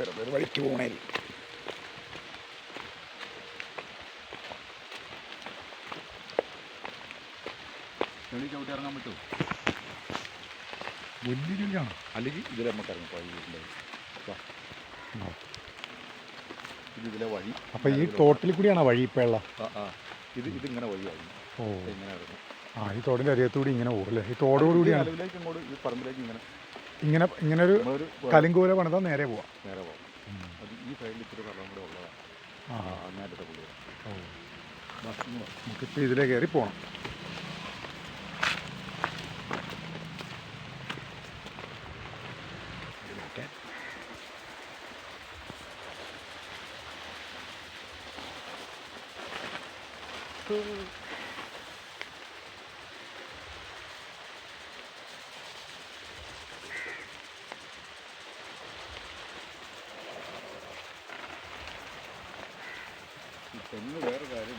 വെറുതെ ഒരു വഴിക്ക് പോകണേ ചെളി ചവിട്ടി ഇറങ്ങാൻ പറ്റുമോ? വലിയ ചെടിയാണ് അല്ലെങ്കിൽ ഇതിൽ നമുക്ക് ഇറങ്ങി ഇതിലെ ഇത് ഇതിലെ വഴി. അപ്പോൾ ഈ തോട്ടിൽ കൂടിയാണ് വഴി ഇപ്പോൾ ഉള്ള ആ ആ. ഇത് ഇതിങ്ങനെ വഴിയായി. ഓ. ഇങ്ങനെ ഇറങ്ങും. ആ ഈ തോടിന്റെ അരിയത്തൂടി ഇങ്ങനെ പോകുമല്ലേ ഈ തോടോടുകൂടിയാണ് ഇങ്ങോട്ട് ഈ പറമ്പിലേക്ക് ഇങ്ങനെ ഇങ്ങനെ ഇങ്ങനെ ഒരു കലിങ്കൂല പണിതാൽ നേരെ പോവാം. നേരെ പോകും അത് ഈ സൈഡിൽ ഇത്തിരി വെള്ളം കൂടെ ഉള്ളതാണ് ആ. ആ അങ്ങനത്തെ പുള്ളി. ഓ. നമുക്കിപ്പോൾ ഇതിലേ കയറി പോകണം ഈ തെങ്ങ് വേറെ കാര്യം.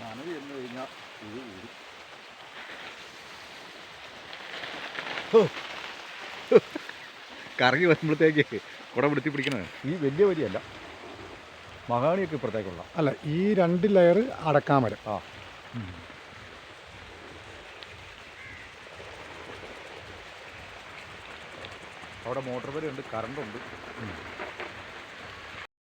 നനവ് എന്ന് കഴിഞ്ഞാൽ ഇത് ഊരും. കറങ്ങി വരുമ്പോഴത്തേക്ക് കുട പിടുത്തി പിടിക്കണത്. ഈ വലിയ വരിയല്ല. മഹാണിയൊക്കെ ഇപ്പുറത്തേക്കുള്ള. അല്ല ഈ രണ്ട് ലെയർ അടക്കാമരം ആ. അവിടെ മോട്ടോർ വരെയുണ്ട് കറണ്ടുണ്ട്